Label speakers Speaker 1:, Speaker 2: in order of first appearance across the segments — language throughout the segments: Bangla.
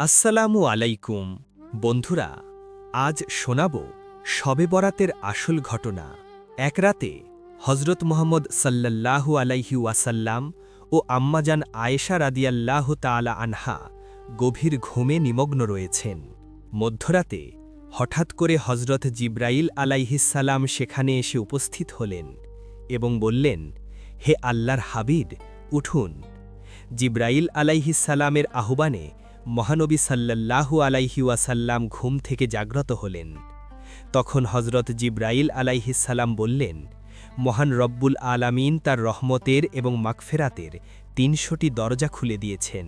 Speaker 1: আসসালামু আলাইকুম। বন্ধুরা, আজ শোনাব শবে বরাতের আসল ঘটনা। এক রাতে হজরত মোহাম্মদ সাল্লাল্লাহু আলাইহি ওয়াসাল্লাম ও আম্মাজান আয়েশা রাদিয়াল্লাহু তাআলা আনহা গভীর ঘুমে নিমগ্ন রয়েছেন। মধ্যরাতে হঠাৎ করে হজরত জিব্রাইল আলাইহিসাল্লাম সেখানে এসে উপস্থিত হলেন এবং বললেন, হে আল্লাহর হাবিদ উঠুন। জিব্রাইল আলাইহিসাল্লামের আহ্বানে মহানবী সাল্লাল্লাহু আলাইহি ওয়াসাল্লাম ঘুম থেকে জাগ্রত হলেন। তখন হজরত জিব্রাইল আলাইহিসাল্লাম বললেন, মহান রব্বুল আলামিন তার রহমতের এবং মাকফেরাতের তিনশোটি দরজা খুলে দিয়েছেন।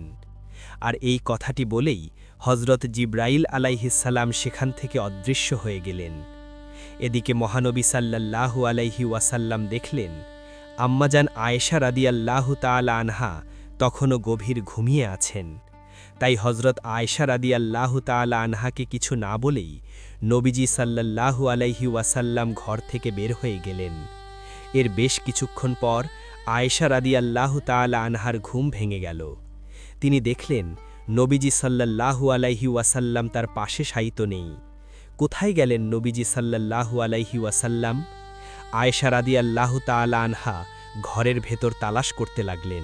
Speaker 1: আর এই কথাটি বলেই হজরত জিব্রাইল আলাইহিসাল্লাম সেখান থেকে অদৃশ্য হয়ে গেলেন। এদিকে মহানবী সাল্লাল্লাহু আলাইহি ওয়াসাল্লাম দেখলেন, আম্মাজান আয়েশা রাদিয়াল্লাহু তাআলা আনহা তখনও গভীর ঘুমিয়ে আছেন। তাই হজরত আয়সা রাদি আল্লাহ তালা আনহাকে কিছু না বলেই নবীজি সাল্লাল্লাহু আলাইহি ওয়াসাল্লাম ঘর থেকে বের হয়ে গেলেন। এর বেশ কিছুক্ষণ পর আয়েশা রাদি আল্লাহ তালা আনহার ঘুম ভেঙে গেল। তিনি দেখলেন, নবীজি সাল্লাল্লাহু আলাইহি ওয়াসাল্লাম তার পাশে শায়িত নেই। কোথায় গেলেন নবীজি সাল্লাল্লাহু আলাইহি ওয়াসাল্লাম? আয়েশা রাদি আল্লাহ তালা আনহা ঘরের ভেতর তালাশ করতে লাগলেন।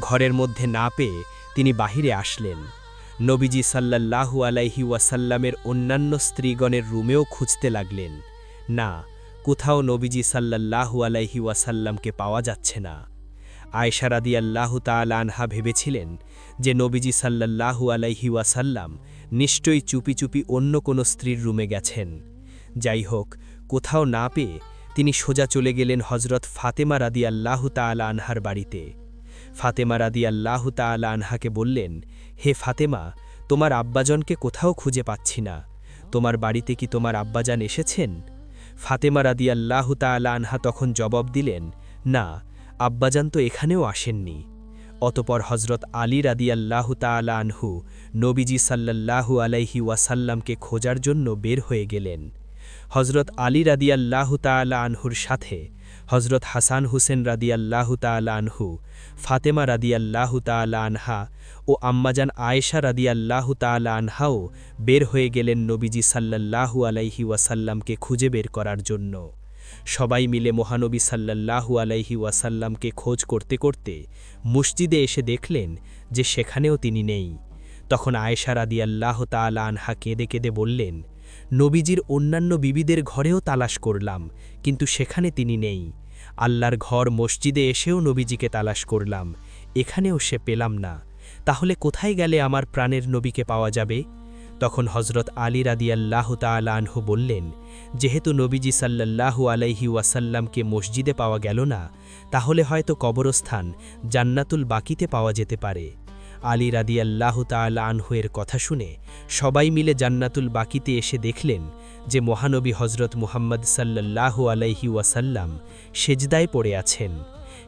Speaker 1: ঘরের মধ্যে না পেয়ে তিনি বাহিরে আসলেন। নবীজি সাল্লাল্লাহু আলাইহি ওয়াসাল্লামের অন্যান্য স্ত্রীগণের রুমেও খুঁজতে লাগলেন। না, কোথাও নবীজি সাল্লাল্লাহু আলাইহি ওয়াসাল্লামকে পাওয়া যাচ্ছে না। আয়সারাদি আল্লাহ তাল আনহা ভেবেছিলেন যে নবীজি সাল্লাল্লাহু আলাইহি ওয়াসাল্লাম নিশ্চয়ই চুপি চুপি অন্য কোনো স্ত্রীর রুমে গেছেন। যাই হোক, কোথাও না পেয়ে তিনি সোজা চলে গেলেন হজরত ফাতেমা রাদি আল্লাহ তাল আনহার বাড়িতে। ফাতেমা রাদি আল্লাহ তালা আনহাকে বললেন, হে ফাতেমা, তোমার আব্বাজনকে কোথাও খুঁজে পাচ্ছি না। তোমার বাড়িতে কি তোমার আব্বাজান এসেছেন? ফাতেমা রাদি আল্লাহ তালা আনহা তখন জবাব দিলেন, না, আব্বাজান তো এখানেও আসেননি। অতপর হজরত আলী রাদি আল্লাহ তালা আনহু নবীজি সাল্লাল্লাহু আলাইহি ওয়াসাল্লামকে খোঁজার জন্য বের হয়ে গেলেন। হজরত আলী রাদি আল্লাহ তালা আনহুর সাথে হজরত হাসান হুসেন রাদিয়াল্লাহু তালা আনহু, ফাতেমা রাদিয়াল্লাহু তালা আনহা ও আম্মাজান আয়েশা রাদিয়াল্লাহু তালা আনহাও বের হয়ে গেলেন নবীজি সাল্লাল্লাহু আলাইহি ওয়াসাল্লামকে খুঁজে বের করার জন্য। সবাই মিলে মহানবী সাল্লাল্লাহু আলাইহি ওয়াসাল্লামকে খোঁজ করতে করতে মসজিদে এসে দেখলেন যে সেখানেও তিনি নেই। তখন আয়েশা রাদিয়াল্লাহ তালা আনহা কেঁদে কেঁদে বললেন, নবীজির অন্যান্য বিবিদের ঘরেও তালাশ করলাম, কিন্তু সেখানে তিনি নেই। আল্লাহর ঘর মসজিদে এসেও নবীজিকে তালাশ করলাম। এখানেও সে পেলাম না। তাহলে কোথায় গেলে আমার প্রাণের নবীকে পাওয়া যাবে? তখন হজরত আলী রাদিয়াল্লাহ তালাহু বললেন, যেহেতু নবীজি সাল্লাল্লাহু আলাইহি ওয়াসাল্লামকে মসজিদে পাওয়া গেল না, তাহলে হয়তো কবরস্থান জান্নাতুল বাকিতে পাওয়া যেতে পারে। আলী রাদিয়াল্লাহ তালা আনহুয়ের কথা শুনে সবাই মিলে জান্নাতুল বাকিতে এসে দেখলেন যে মহানবী হজরত মুহাম্মদ সাল্লাল্লাহু আলাইহি ওয়াসাল্লাম সেজদায় পড়ে আছেন।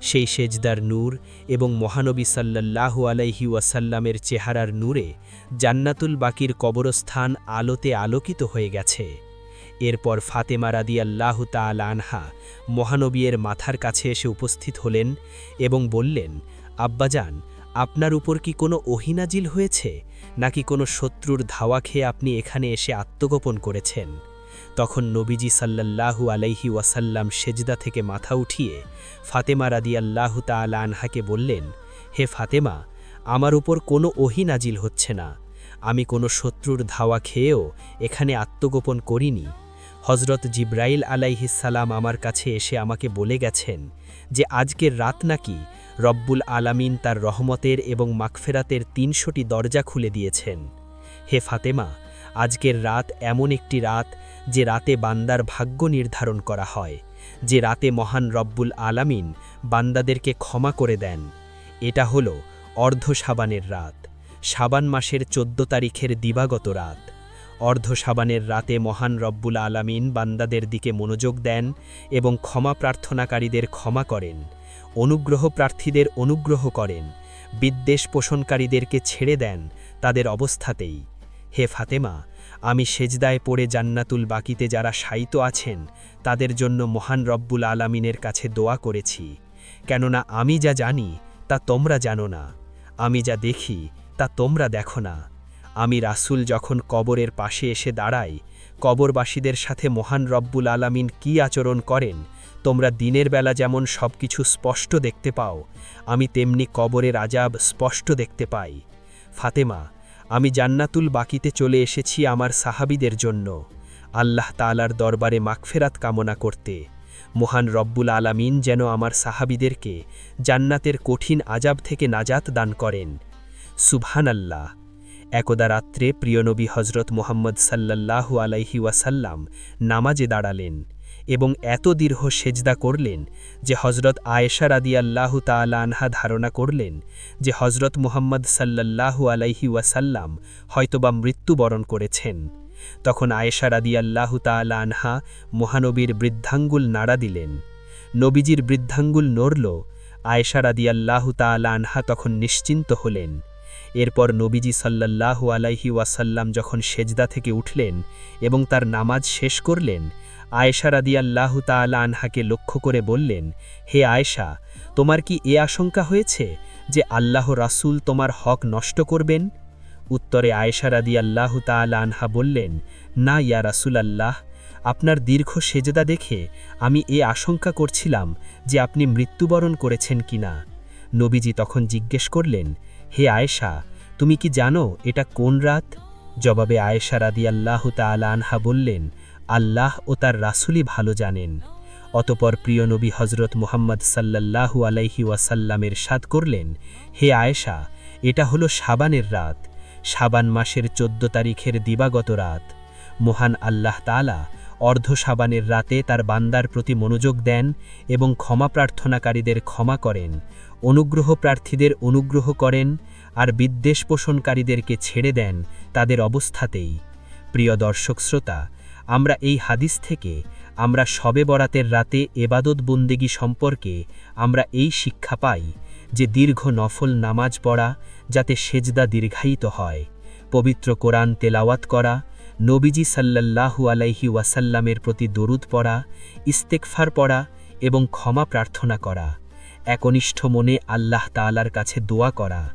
Speaker 1: সেই সেজদার নূর এবং মহানবী সাল্লাল্লাহু আলাইহি ওয়াসাল্লামের চেহারার নূরে জান্নাতুল বাকির কবরস্থান আলোতে আলোকিত হয়ে গেছে। এরপর ফাতেমা রাদিয়াল্লাহ তাল আনহা মহানবীর মাথার কাছে এসে উপস্থিত হলেন এবং বললেন, আব্বাজান আপনার উপর কি কোনো অহিনাজিল হয়েছে, নাকি কোনো শত্রুর ধাওয়া খেয়ে আপনি এখানে এসে আত্মগোপন করেছেন? তখন নবীজি সাল্লাল্লাহু আলাইহি ওয়াসাল্লাম সেজদা থেকে মাথা উঠিয়ে ফাতেমা রাদি আল্লাহ তাল আনহাকে বললেন, হে ফাতেমা, আমার উপর কোনো অহিনাজিল হচ্ছে না। আমি কোনো শত্রুর ধাওয়া খেয়েও এখানে আত্মগোপন করিনি। হজরত জিব্রাইল আলাইহিসাল্লাম আমার কাছে এসে আমাকে বলে গেছেন যে আজকের রাত নাকি রব্বুল আলামিন তার রহমতের এবং মাকফেরাতের তিনশোটি দরজা খুলে দিয়েছেন। হে ফাতেমা, আজকের রাত এমন একটি রাত যে রাতে বান্দার ভাগ্য নির্ধারণ করা হয়, যে রাতে মহান রব্বুল আলামিন বান্দাদেরকে ক্ষমা করে দেন। এটা হল অর্ধ সাবানের রাত, সাবান মাসের চোদ্দ তারিখের দিবাগত রাত। অর্ধ সাবানের রাতে মহান রব্বুল আলামিন বান্দাদের দিকে মনোযোগ দেন এবং ক্ষমা প্রার্থনাকারীদের ক্ষমা করেন, অনুগ্রহ প্রার্থীদের অনুগ্রহ করেন, বিদ্বেষ পোষণকারীদেরকে ছেড়ে দেন তাদের অবস্থাতেই। হে ফাতেমা, আমি সেজদায় পড়ে জান্নাতুল বাকিতে যারা সাইত আছেন, তাদের জন্য মহান রব্বুল আলামিনের কাছে দোয়া করেছি। কেননা আমি যা জানি, তা তোমরা জানো না। আমি যা দেখি, তা তোমরা দেখো না। আমি রাসূল যখন কবরের পাশে এসে দাঁড়াই, কবরবাসীদের সাথে মহান রব্বুল আলামিন কি আচরণ করেন, তোমরা দিনের বেলা যেমন সবকিছু স্পষ্ট দেখতে পাও, আমি তেমনি কবরের আজাব স্পষ্ট দেখতে পাই। ফাতেমা, আমি জান্নাতুল বাকিতে চলে এসেছি আমার সাহাবিদের জন্য। আল্লাহ তালার দরবারে মাগফেরাত কামনা করতে। মহান রব্বুল আলামিন যেন আমার সাহাবিদেরকে জান্নাতের কঠিন আজাব থেকে নাজাত দান করেন। সুবহান আল্লাহ একদা রাত্রে প্রিয়নবী হজরত মোহাম্মদ সাল্লাল্লাহু আলাইহি ওয়াসাল্লাম নামাজে দাঁড়ালেন এবং এত দীর্ঘ সেজদা করলেন যে হজরত আয়েশা রাদিয়াল্লাহু তাআলা আনহা ধারণা করলেন যে হজরত মুহাম্মদ সাল্লাল্লাহু আলাইহি ওয়াসাল্লাম হয়তোবা মৃত্যুবরণ করেছেন। তখন আয়েশা রাদিয়াল্লাহু তাআলা আনহা মহানবীর বৃদ্ধাঙ্গুল নাড়া দিলেন। নবীজির বৃদ্ধাঙ্গুল নড়ল। আয়েশা রাদিয়াল্লাহু তাআলা আনহা তখন নিশ্চিন্ত হলেন। এরপর নবীজি সাল্লাল্লাহু আলাইহি ওয়াসাল্লাম যখন সেজদা থেকে উঠলেন এবং তার নামাজ শেষ করলেন, আয়েশা রাদিয়াল্লাহু তাআলা আনহাকে লক্ষ্য করে বললেন, হে আয়েশা, তোমার কি এ আশঙ্কা হয়েছে যে আল্লাহ রাসূল তোমার হক নষ্ট করবেন? উত্তরে আয়েশা রাদিয়াল্লাহু তাআলা আনহা বললেন, না ইয়া রাসূল আল্লাহ আপনার দীর্ঘ সেজদা দেখে আমি এ আশঙ্কা করছিলাম যে আপনি মৃত্যুবরণ করেছেন কিনা। নবীজি তখন জিজ্ঞেস করলেন হে আয়েশা, তুমি কি জানো এটা কোন রাত? জবাবে আয়েশা রাদিয়াল্লাহু তাআলা আনহা বললেন, আল্লাহ ও তার রাসুলই ভালো জানেন। অতপর প্রিয় নবী হজরত মুহাম্মদ সাল্লাল্লাহু আলাইহি ওয়াসাল্লামের সাদ করলেন, হে আয়েশা, এটা হলো সাবানের রাত। সাবান মাসের চোদ্দ তারিখের দিবাগত রাত। মহান আল্লাহ তালা অর্ধ সাবানের রাতে তার বান্দার প্রতি মনোযোগ দেন এবং ক্ষমা প্রার্থনাকারীদের ক্ষমা করেন, অনুগ্রহ প্রার্থীদের অনুগ্রহ করেন, আর বিদ্বেষ পোষণকারীদেরকে ছেড়ে দেন তাদের অবস্থাতেই। প্রিয় দর্শক শ্রোতা, আমরা এই হাদিস থেকে আমরা শবে বরাতের রাতে এবাদত বন্দেগী সম্পর্কে আমরা এই শিক্ষা পাই যে দীর্ঘ নফল নামাজ পড়া যাতে সেজদা দীর্ঘায়িত হয়, পবিত্র কোরআন তেলাওয়াত করা নবীজি সাল্লাল্লাহু আলাইহি ওয়াসাল্লামের প্রতি দরুদ পড়া ইস্তেকফার পড়া এবং ক্ষমা প্রার্থনা করা। একনিষ্ঠ মনে আল্লাহ তালার কাছে দোয়া করা।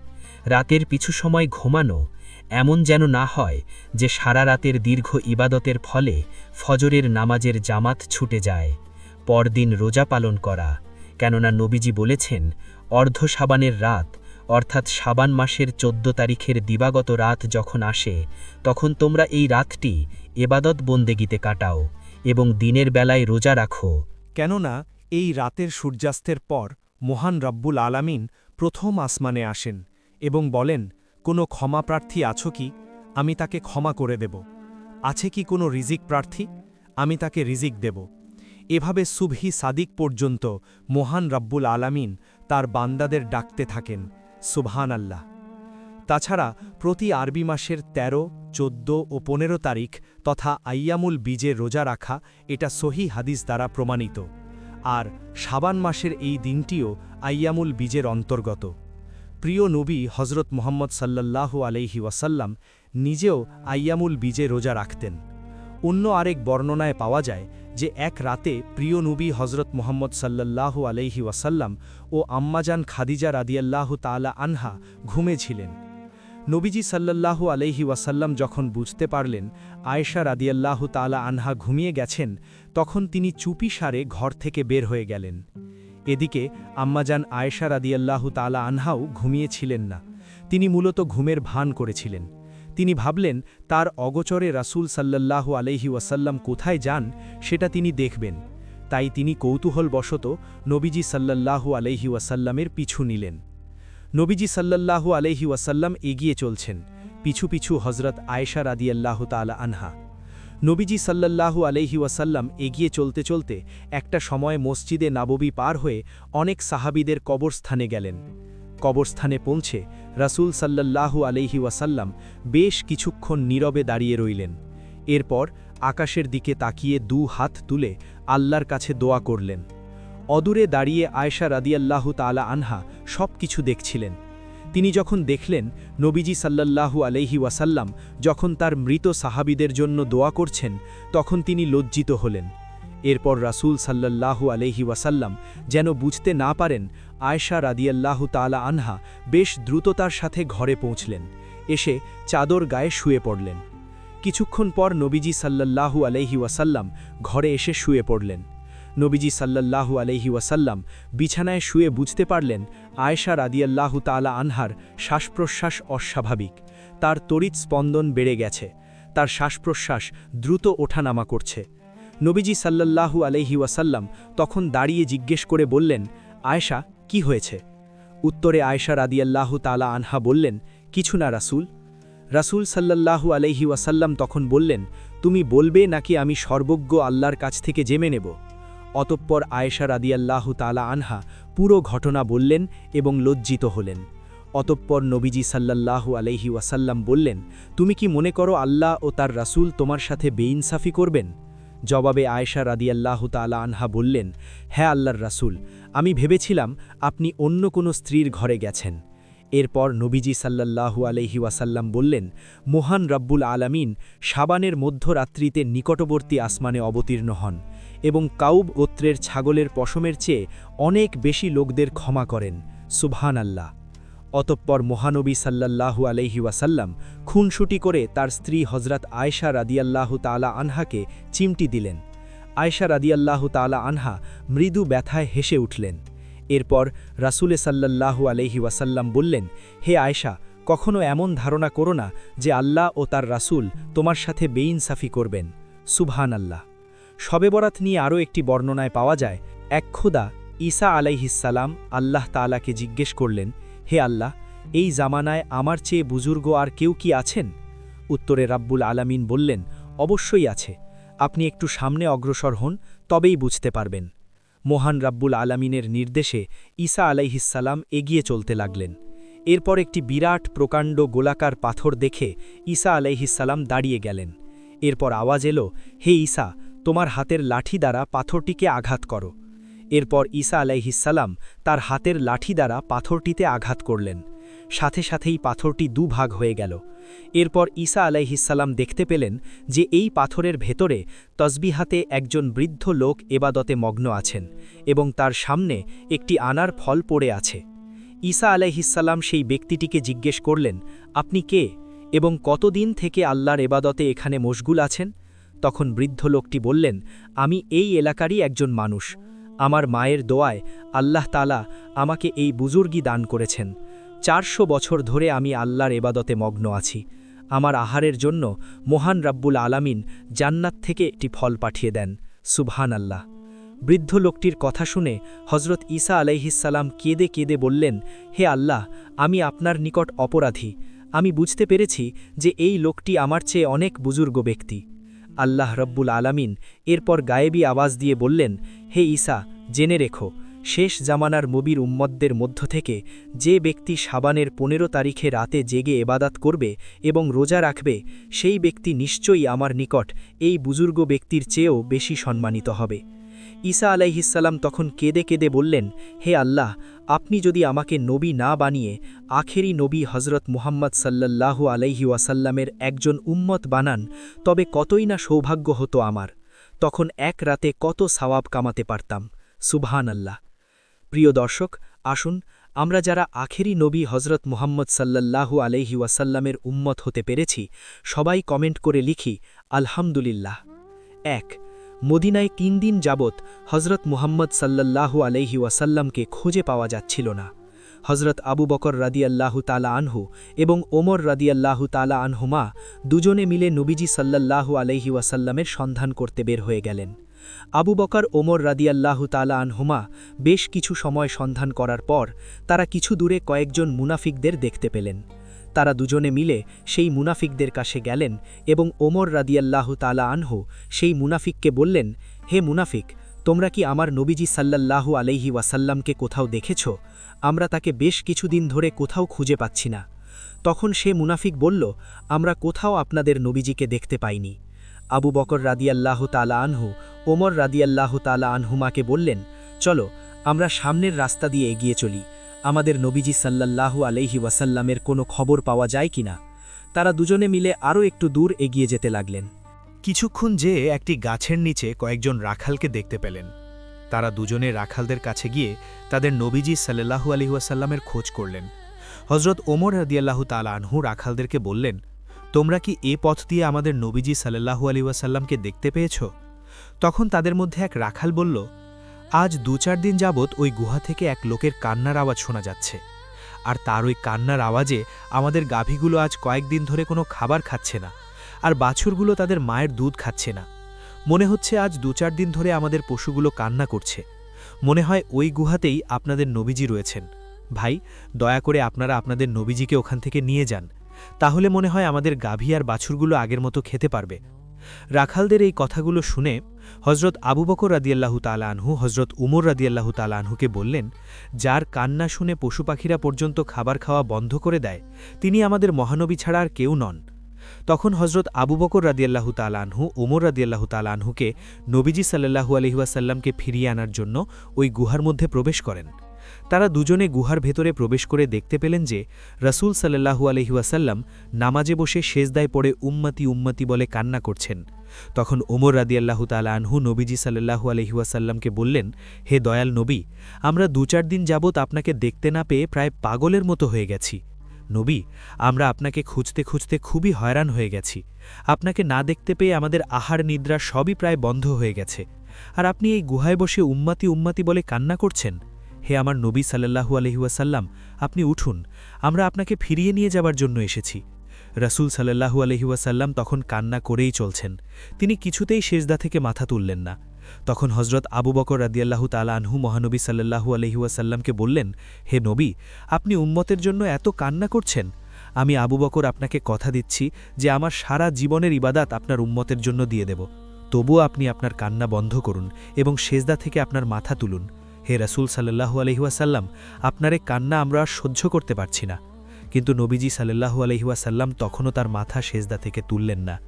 Speaker 1: রাতের পিছু সময় ঘুমানো এমন যেন না হয় যে সারা রাতের দীর্ঘ ইবাদতের ফলে ফজরের নামাজের জামাত ছুটে যায়। পরদিন রোজা পালন করা। কেননা নবীজি বলেছেন, অর্ধ সাবানের রাত অর্থাৎ সাবান মাসের চোদ্দ তারিখের দিবাগত রাত যখন আসে, তখন তোমরা এই রাতটি এবাদত বন্দেগিতে কাটাও এবং দিনের বেলায় রোজা রাখো।
Speaker 2: কেননা এই রাতের সূর্যাস্তের পর মহান রব্বুল আলামিন প্রথম আসমানে আসেন এবং বলেন, কোনো ক্ষমা প্রার্থী আছো কি? আমি তাকে ক্ষমা করে দেব। আছে কি কোনো রিজিক প্রার্থী? আমি তাকে রিজিক দেব। এভাবে সুবহি সাদিক পর্যন্ত মহান রব্বুল আলামিন তার বান্দাদের ডাকতে থাকেন সুবহান আল্লাহ তাছাড়া প্রতি আরবি মাসের ১৩, ১৪ ও পনেরো তারিখ তথা আইয়ামুল বীজে রোজা রাখা এটা সহি হাদিস দ্বারা প্রমাণিত। আর সাবান মাসের এই দিনটিও আইয়ামুল বীজের অন্তর্গত। প্রিয় নবী হজরত মোহাম্মদ সাল্লাল্লাহু আলাইহি ওয়াসাল্লাম নিজেও আইয়ামুল বীজে রোজা রাখতেন। অন্য আরেক বর্ণনায় পাওয়া যায় যে এক রাতে প্রিয় নবী হজরত মোহাম্মদ সাল্লাল্লাহু আলাইহি ওয়াসাল্লাম ও আম্মাজান খাদিজা রাদিয়াল্লাহু তালা আনহা ঘুমেছিলেন। নবীজি সাল্লাল্লাহু আলাইহি ওয়াসাল্লাম যখন বুঝতে পারলেন আয়েশা রাদিয়াল্লাহু তালা আনহা ঘুমিয়ে গেছেন, তখন তিনি চুপি সারে ঘর থেকে বের হয়ে গেলেন। এদিকে আম্মাজান আয়েশা রাদিয়াল্লাহু তালা আনহাও ঘুমিয়েছিলেন না। তিনি মূলত ঘুমের ভান করেছিলেন। তিনি ভাবলেন, তার অগচরে রাসূল সাল্লাল্লাহু আলহি ওয়াসাল্লাম কোথায় যান, সেটা তিনি দেখবেন। তাই তিনি কৌতূহলবশত নবীজি সাল্লাল্লাহু আলহি ওয়াসাল্লামের পিছু নিলেন। নবীজি সাল্লাল্লাহু আলহি ওয়াসাল্লাম এগিয়ে চলছেন, পিছু পিছু হজরত আয়েশা রাদিয়াল্লাহু তালা আনহা। নবীজি সাল্লাল্লাহু আলহি ওয়াসাল্লাম এগিয়ে চলতে চলতে একটা সময় মসজিদে নাববী পার হয়ে অনেক সাহাবিদের কবরস্থানে গেলেন। কবরস্থানে পৌঁছে রাসূল সাল্লাল্লাহু আলহি ওয়াসাল্লাম বেশ কিছুক্ষণ নীরবে দাঁড়িয়ে রইলেন। এরপর আকাশের দিকে তাকিয়ে দু হাত তুলে আল্লাহর কাছে দোয়া করলেন। অদূরে দাঁড়িয়ে আয়সা রাদিয়াল্লাহু তালা আনহা সব কিছু দেখছিলেন। তিনি যখন দেখলেন, নবীজি সাল্লাল্লাহু আলহি ওয়াসাল্লাম যখন তার মৃত সাহাবিদের জন্য দোয়া করছেন, তখন তিনি লজ্জিত হলেন। এরপর রাসূল সাল্লাল্লাহু আলহি ওয়াসাল্লাম যেন বুঝতে না পারেন আয়সা রাদিয়াল্লাহু তালা আনহা বেশ দ্রুততার সাথে ঘরে পৌঁছলেন। এসে চাদর গায়ে শুয়ে পড়লেন। কিছুক্ষণ পর নবীজি সাল্লাল্লাহু আলহি ওয়াসাল্লাম ঘরে এসে শুয়ে পড়লেন। নবীজি সাল্লাল্লাহু আলহি ওয়াসাল্লাম বিছানায় শুয়ে বুঝতে পারলেন আয়েশা রাদিয়াল্লাহু তালা আনহার শ্বাসপ্রশ্বাস অস্বাভাবিক। তার তড়িৎ স্পন্দন বেড়ে গেছে। তার শ্বাসপ্রশ্বাস দ্রুত ওঠানামা করছে। নবীজি সাল্লাল্লাহু আলহি ওয়াসাল্লাম তখন দাঁড়িয়ে জিজ্ঞেস করে বললেন, আয়েশা, কি হয়েছে? উত্তরে আয়েশা রাদিয়াল্লাহু তালা আনহা বললেন, কিছু না রাসূল। রাসূল সাল্লাল্লাহু আলহি ওয়াসাল্লাম তখন বললেন, তুমি বলবে নাকি আমি সর্বজ্ঞ আল্লাহর কাছ থেকে জেমে নেব? অতঃপর আয়েশা রাদিয়াল্লাহু তালা আনহা পুরো ঘটনা বললেন এবং লজ্জিত হলেন। অতঃপর নবীজি সাল্লাল্লাহু আলহি ওয়াসাল্লাম বললেন, তুমি কি মনে করো আল্লাহ ও তার রাসূল তোমার সাথে বেইনসাফি করবেন? জবাবে আয়েশা রাদিয়াল্লাহু তালা আনহা বললেন হ্যাঁ আল্লাহর রাসূল, আমি ভেবেছিলাম আপনি অন্য কোনো স্ত্রীর ঘরে গেছেন। এরপর নবীজি সাল্লাল্লাহু আলহি ওয়াসাল্লাম বললেন, মহান রব্বুল আলামিন সাবানের মধ্যরাত্রিতে নিকটবর্তী আসমানে অবতীর্ণ হন এবং কাউব গোত্রের ছাগলের পশমের চেয়ে অনেক বেশি লোকদের ক্ষমা করেন। সুবহান আল্লাহ অতঃপর মহানবী সাল্লাল্লাহু আলহি ওয়াসাল্লাম খুনসুটি করে তার স্ত্রী হজরত আয়েশা রাদিয়াল্লাহু তালা আনহাকে চিমটি দিলেন। আয়েশা রাদিয়াল্লাহু তালা আনহা মৃদু ব্যথায় হেসে উঠলেন। এরপর রাসুলে সাল্লাল্লাহু আলহি ওয়াসাল্লাম বললেন, হে আয়েশা, কখনো এমন ধারণা করো না যে আল্লাহ ও তার রাসূল তোমার সাথে বেইনসাফি করবেন। সুবহান আল্লাহ শবে বরাত নিয়ে আরও একটি বর্ণনায় পাওয়া যায়, এক খুদা ঈসা আলাইহিসাল্লাম আল্লাহ তালাকে জিজ্ঞেস করলেন হে আল্লাহ, এই জামানায় আমার চেয়ে বুজুর্গ আর কেউ কি আছেন? উত্তরে রাব্বুল আলামিন বললেন, অবশ্যই আছে। আপনি একটু সামনে অগ্রসর হন, তবেই বুঝতে পারবেন। মহান রাব্বুল আলামিনের নির্দেশে ঈসা আলাইহিসাল্লাম এগিয়ে চলতে লাগলেন। এরপর একটি বিরাট প্রকাণ্ড গোলাকার পাথর দেখে ঈসা আলাইহিসাল্লাম দাঁড়িয়ে গেলেন। এরপর আওয়াজ এলো, হে ঈসা, তোমার হাতের লাঠি দ্বারা পাথরটিকে আঘাত করো। এরপর ঈসা আলাইহিসাল্লাম তার হাতের লাঠি দ্বারা পাথরটিতে আঘাত করলেন। সাথে সাথেই পাথরটি দুভাগ হয়ে গেল। এরপর ঈসা আলাইহিসাল্লাম দেখতে পেলেন যে এই পাথরের ভেতরে তসবিহাতে একজন বৃদ্ধ লোক এবাদতে মগ্ন আছেন এবং তার সামনে একটি আনার ফল পড়ে আছে। ঈসা আলাইহিসাল্লাম সেই ব্যক্তিটিকে জিজ্ঞেস করলেন, আপনি কে এবং কতদিন থেকে আল্লাহর এবাদতে এখানে মশগুল আছেন? তখন বৃদ্ধ লোকটি বললেন, আমি এই এলাকারই একজন মানুষ। আমার মায়ের দোয়ায় আল্লাহ তালা আমাকে এই বুজুর্গি দান করেছেন। চারশো বছর ধরে আমি আল্লাহর এবাদতে মগ্ন আছি। আমার আহারের জন্য মহান রাব্বুল আলামিন জান্নাত থেকে একটি ফল পাঠিয়ে দেন। সুবহান আল্লাহ বৃদ্ধ লোকটির কথা শুনে হজরত ঈসা আলাইহিসাল্লাম কেঁদে কেঁদে বললেন, হে আল্লাহ, আমি আপনার নিকট অপরাধী। আমি বুঝতে পেরেছি যে এই লোকটি আমার চেয়ে অনেক বুজুর্গ ব্যক্তি। আল্লাহ রব্বুল আলামিন এরপর গায়েবী আওয়াজ দিয়ে বললেন, হে ঈসা, জেনে রেখো, শেষ জামানার মবির উম্মদদের মধ্য থেকে যে ব্যক্তি সাবানের পনেরো তারিখে রাতে জেগে এবাদাত করবে এবং রোজা রাখবে, সেই ব্যক্তি নিশ্চয়ই আমার নিকট এই বুজুর্গ ব্যক্তির চেয়েও বেশি সম্মানিত হবে। ঈসা আলাইহিসাল্লাম তখন কেঁদে কেঁদে বললেন, হে আল্লাহ, আপনি যদি আমাকে নবী না বানিয়ে আখেরি নবী হজরত মুহাম্মদ সাল্লাল্লাহু আলাইহি ওয়াসাল্লামের একজন উম্মত বানান, তবে কতই না সৌভাগ্য হতো আমার। তখন এক রাতে কত সওয়াব কামাতে পারতাম। সুবহান আল্লাহ প্রিয় দর্শক, আসুন আমরা যারা আখেরি নবী হজরত মুহাম্মদ সাল্লাল্লাহু আলাইহি ওয়াসাল্লামের উম্মত হতে পেরেছি, সবাই কমেন্ট করে লিখি, আলহামদুলিল্লাহ। এক মদিনায় তিন দিন যাবৎ হজরত মুহাম্মদ সাল্লাল্লাহু আলাইহি ওয়াসাল্লামকে খুঁজে পাওয়া যাচ্ছিল না। হজরত আবু বকর রাদিয়াল্লাহু তালা আনহু এবং ওমর রাদিয়াল্লাহু তালা আনহুমা দুজনে মিলে নবীজি সাল্লাল্লাহু আলাইহি ওয়াসাল্লামের সন্ধান করতে বের হয়ে গেলেন। আবু বকর, ওমর রাদিয়াল্লাহু তালা আনহুমা বেশ কিছু সময় সন্ধান করার পর তারা কিছু দূরে কয়েকজন মুনাফিকদের দেখতে পেলেন। তারা দুজনে মিলে সেই মুনাফিকদের কাছে গেলেন এবং ওমর রাদিয়াল্লাহু তালা আনহু সেই মুনাফিককে বললেন, হে মুনাফিক, তোমরা কি আমার নবীজি সাল্লাল্লাহু আলাইহি ওয়াসাল্লামকে কোথাও দেখেছ? আমরা তাকে বেশ কিছুদিন ধরে কোথাও খুঁজে পাচ্ছি না। তখন সে মুনাফিক বলল, আমরা কোথাও আপনাদের নবীজিকে দেখতে পাইনি। আবু বকর রাদিয়াল্লাহু তালা আনহু, ওমর রাদিয়াল্লাহু তালা আনহুমাকে বললেন, চলো, আমরা সামনের রাস্তা দিয়ে এগিয়ে চলি। আমাদের নবীজি সাল্লাল্লাহু আলাইহি ওয়াসাল্লামের কোনো খবর পাওয়া যায় কিনা? তারা দুজনে মিলে আরও একটু দূর এগিয়ে যেতে লাগলেন।
Speaker 3: কিছুক্ষণ যে একটি গাছের নিচে কয়েকজন রাখালকে দেখতে পেলেন। তারা দুজনে রাখালদের কাছে গিয়ে তাদের নবীজি সাল্লাহু আলি আলহিহাসাল্লামের খোঁজ করলেন।
Speaker 2: হজরত ওমর রাদিয়াল্লাহু তালা আনহু রাখালদেরকে বললেন, তোমরা কি এ পথ দিয়ে আমাদের নবীজি সাল্লাহু আলী ওয়াসাল্লামকে দেখতে পেয়েছ? তখন তাদের মধ্যে এক রাখাল বলল আজ দু চার দিন যাবৎ ওই গুহা থেকে এক লোকের কান্নার আওয়াজ শোনা যাচ্ছে। আর তার ওই কান্নার আওয়াজে আমাদের গাভীগুলো আজ কয়েকদিন ধরে কোনো খাবার খাচ্ছে না, আর বাছুরগুলো তাদের মায়ের দুধ খাচ্ছে না। মনে হচ্ছে আজ দু চার দিন ধরে আমাদের পশুগুলো কান্না করছে। মনে হয় ওই গুহাতেই আপনাদের নবীজি রয়েছেন। ভাই, দয়া করে আপনারা আপনাদের নবীজিকে ওখান থেকে নিয়ে যান। তাহলে মনে হয় আমাদের গাভী আর বাছুরগুলো আগের মতো খেতে পারবে। রাখালদের এই কথাগুলো শুনে হজরত আবু বকর রাদিয়াল্লাহু তালা আনহু হজরত উমর রাদিয়াল্লাহু তালা আনহুকে বললেন, যার কান্না শুনে পশু পাখিরা পর্যন্ত খাবার খাওয়া বন্ধ করে দেয়, তিনি আমাদের মহানবী ছাড়া আর কেউ নন। তখন হজরত আবু বকর রাদিয়াল্লাহু তালা আনহু ওমর রাদিয়াল্লাহু তালা আনহুকে নবীজি সাল্লাহু আলহিহাসাল্লামকে ফিরিয়ে আনার জন্য ওই গুহার মধ্যে প্রবেশ করেন। তারা দুজনে গুহার ভেতরে প্রবেশ করে দেখতে পেলেন যে, রসুল সাল্লাহু আলহিউসাল্লাম নামাজে বসে শেষদায় পড়ে উম্মতি উম্মতি বলে কান্না করছেন। তখন ওমর রাদিয়াল্লাহু তালা আনহু নবীজি সাল্লাহু আলহিউসাল্লামকে বললেন, হে দয়াল নবী, আমরা দু চার দিন যাবৎ আপনাকে দেখতে না পেয়ে প্রায় পাগলের মতো হয়ে গেছি। নবী, আমরা আপনাকে খুঁজতে খুঁজতে খুবই হয়রান হয়ে গেছি। আপনাকে না দেখতে পেয়ে আমাদের আহার নিদ্রা সবই প্রায় বন্ধ হয়ে গেছে। আর আপনি এই গুহায় বসে উম্মাতি উম্মাতি বলে কান্না করছেন? হে আমার নবী সাল্লাহু আলহিউসাল্লাম আপনি উঠুন, আমরা আপনাকে ফিরিয়ে নিয়ে যাবার জন্য এসেছি। রসুল সাল্লাহু আলহিউসাল্লাম তখন কান্না করেই চলছেন। তিনি কিছুতেই শেষদা থেকে মাথা তুললেন না। তখন হজরত আবু বকর রাদিয়াল্লাহু তালা আনহু মহানবী সাল্লাহু আলহিউসাল্লামকে বললেন, হে নবী, আপনি উম্মতের জন্য এত কান্না করছেন? আমি আবু বকর আপনাকে কথা দিচ্ছি যে আমার সারা জীবনের ইবাদাত আপনার উম্মতের জন্য দিয়ে দেব। তবুও আপনি আপনার কান্না বন্ধ করুন এবং শেষদা থেকে আপনার মাথা তুলুন। হে রাসুল সাল্লাহু আলহিহাসাল্লাম আপনারে কান্না আমরা সহ্য করতে পারছি না। কিন্তু নবীজি সাল্লাহু আলহিহাসাল্লাম তখনও তার মাথা সেজদা থেকে তুললেন না।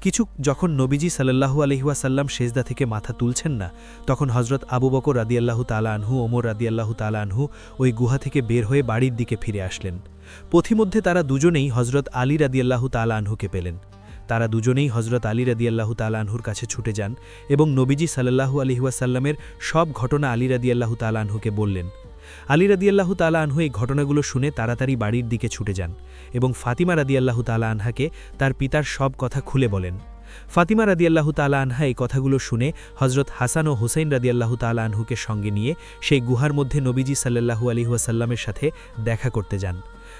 Speaker 2: কিছু, যখন নবীজি সাল্লাহু আলহিহাসাল্লাম সেজদা থেকে মাথা তুলছেন না, তখন হজরত আবু বকর রাদিয়াল্লাহু তালা আনহু, ওমর রাদিয়াল্লাহু তালা আনহু ওই গুহা থেকে বের হয়ে বাড়ির দিকে ফিরে আসলেন। পথিমধ্যে তারা দুজনেই হজরত আলী রাদিয়াল্লাহু তালা আনহুকে পেলেন। তারা দুজনেই হজরত আলী রাদিয়াল্লাহু তালানহুর কাছে ছুটে যান এবং নবীজি সাল্লাহু আলহিউসাল্লামের সব ঘটনা আলী রাদিয়াল্লাহু তালানহুকে বললেন। আলী রাদিয়াল্লাহু তালা আনহু এই ঘটনাগুলো শুনে তাড়াতাড়ি বাড়ির দিকে ছুটে যান এবং ফাতিমা রাদিয়াল্লাহু তালা আনহাকে তার পিতার সব কথা খুলে বলেন। ফাতিমা রাদিয়াল্লাহু তালা আনহা এই কথাগুলো শুনে হজরত হাসান ও হুসেইন রাদিয়াল্লাহু তালা আনহুকে সঙ্গে নিয়ে সেই গুহার মধ্যে নবীজি সাল্লাহু আলিহাসাল্লামের সাথে দেখা করতে যান।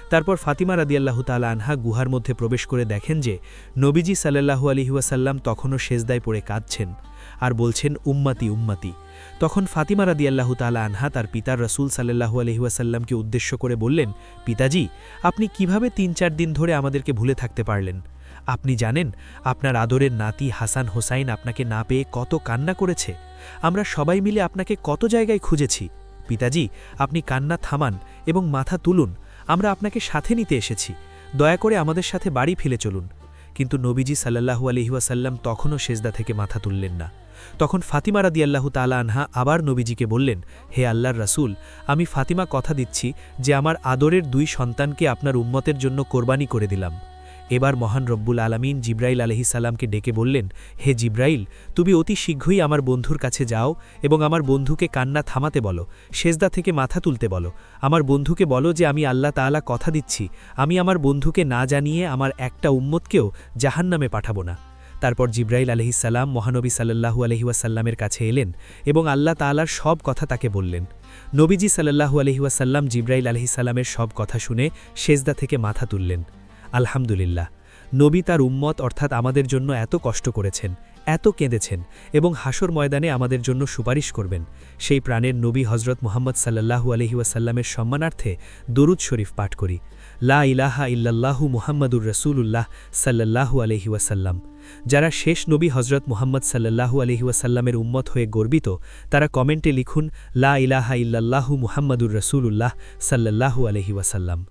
Speaker 2: তারপর ফাতিমা রাদিয়াল্লাহু তালা আনহা গুহার মধ্যে প্রবেশ করে দেখেন যে নবীজি সাল্লাহু আলিহাসাল্লাম তখনও সেজদায় পড়ে কাঁদছেন। আর বলছেন, উম্মাতি উম্মাতি। তখন ফাতিমা রাদিয়াল্লাহু তালা আনহা তার পিতার রসুল সাল্লাহু আলহিহাসাল্লামকে উদ্দেশ্য করে বললেন, পিতাজি, আপনি কীভাবে তিন চার দিন ধরে আমাদেরকে ভুলে থাকতে পারলেন? আপনি জানেন, আপনার আদরের নাতি হাসান হোসাইন আপনাকে না পেয়ে কত কান্না করেছে। আমরা সবাই মিলে আপনাকে কত জায়গায় খুঁজেছি। পিতাজি, আপনি কান্না থামান এবং মাথা তুলুন, আমরা আপনাকে সাথে নিতে এসেছি। দয়া করে আমাদের সাথে বাড়ি ফেলে চলুন। কিন্তু নবীজি সাল্লাহু আলহিহাসাল্লাম তখনও সেজদা থেকে মাথা তুললেন না। তখন ফাতিমা রাদিয়াল্লাহু তালা আনহা আবার নবীজিকে বললেন, হে আল্লাহর রাসুল, আমি ফাতিমা কথা দিচ্ছি যে আমার আদরের দুই সন্তানকে আপনার উম্মতের জন্য কোরবানি করে দিলাম। এবার মহান রব্বুল আলমিন জিব্রাইল আলহিসাল্লামকে ডেকে বললেন, হে জিব্রাইল, তুমি অতি শীঘ্রই আমার বন্ধুর কাছে যাও এবং আমার বন্ধুকে কান্না থামাতে বলো, সেজদা থেকে মাথা তুলতে বলো। আমার বন্ধুকে বলো যে আমি আল্লাহ তাআলা কথা দিচ্ছি, আমি আমার বন্ধুকে না জানিয়ে আমার একটা উম্মতকেও জাহান্নামে পাঠাবো না। তারপর জিব্রাইল আলহিসাল্লাম মহানবী সাল্লাহু আলহিউসাল্লামের কাছে এলেন এবং আল্লাহ তাআলার সব কথা তাকে বললেন। নবীজি সাল্লাহু আলহিউসাল্লাম জিব্রাইল আলহিসাল্লামের সব কথা শুনে সেজদা থেকে মাথা তুললেন। আলহামদুলিল্লাহ, নবী তার উম্মত অর্থাৎ আমাদের জন্য এত কষ্ট করেছেন, এত কেঁদেছেন এবং হাসর ময়দানে আমাদের জন্য সুপারিশ করবেন। সেই প্রাণের নবী হজরত মোহাম্মদ সাল্লাহু আলহিউসাল্লামের সম্মানার্থে দরুদ শরীফ পাঠ করি। লা ইলাহা ইল্লাল্লাহু মুহাম্মদুর রসুল্লাহ সাল্লাহু আলহিউসাল্লাম যারা শেষ নবী হজরত মোহাম্মদ সাল্লাহু আলহিউসাল্লামের উম্মত হয়ে গর্বিত, তারা কমেন্টে লিখুন, লা ইলাহা ইল্লাল্লাহু মুহাম্মদুর রসুল্লাহ সাল্লাহু আলহিউসাল্লাম